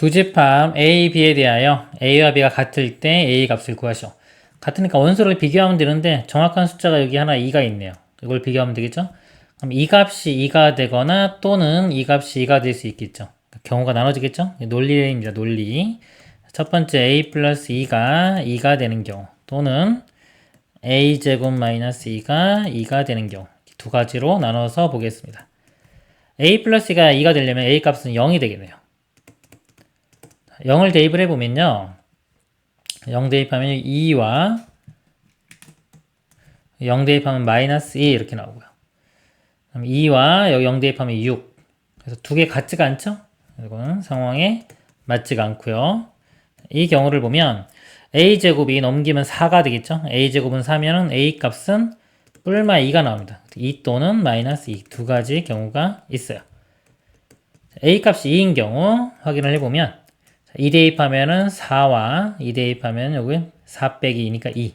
두 집합 A, B에 대하여 A와 B가 같을 때 A 값을 구하시오. 같으니까 원소를 비교하면 되는데 정확한 숫자가 여기 하나 2가 있네요. 이걸 비교하면 되겠죠? 그럼 이 값이 2가 되거나 또는 이 값이 2가 될 수 있겠죠. 경우가 나눠지겠죠? 논리입니다. 논리. 첫 번째 A 플러스 2가 2가 되는 경우 또는 A 제곱 마이너스 2가 2가 되는 경우 두 가지로 나눠서 보겠습니다. A 플러스가 2가 되려면 A 값은 0이 되겠네요. 0을 대입을 해보면요. 0 대입하면 2와 0 대입하면 마이너스 2 이렇게 나오고요. 그럼 2와 여기 0 대입하면 6. 그래서 두 개 같지가 않죠? 이거는 상황에 맞지가 않고요. 이 경우를 보면 a제곱이 넘기면 4가 되겠죠? a제곱은 4면은 a 값은 뿔마 2가 나옵니다. 2 또는 마이너스 2 두 가지 경우가 있어요. a 값이 2인 경우 확인을 해보면 2 대입하면은 4와 2 대입하면 여기 4 빼기 2니까 2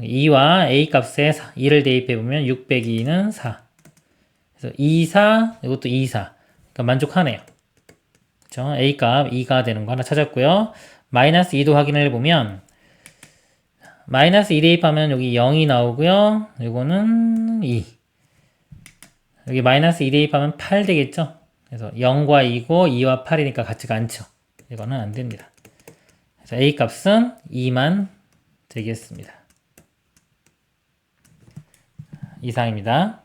2와 a 값에 2를 대입해 보면 6 빼기 2는 4 그래서 2, 4 이것도 2, 4 그러니까 만족하네요. 그렇죠? a 값 2가 되는 거 하나 찾았고요. 마이너스 2도 확인을 해보면 마이너스 2 대입하면 여기 0이 나오고요. 이거는 2 여기 마이너스 2 대입하면 8 되겠죠? 그래서 0과 2고 2와 8이니까 같지가 않죠. 이거는 안 됩니다. 그래서 a 값은 2만 되겠습니다. 이상입니다.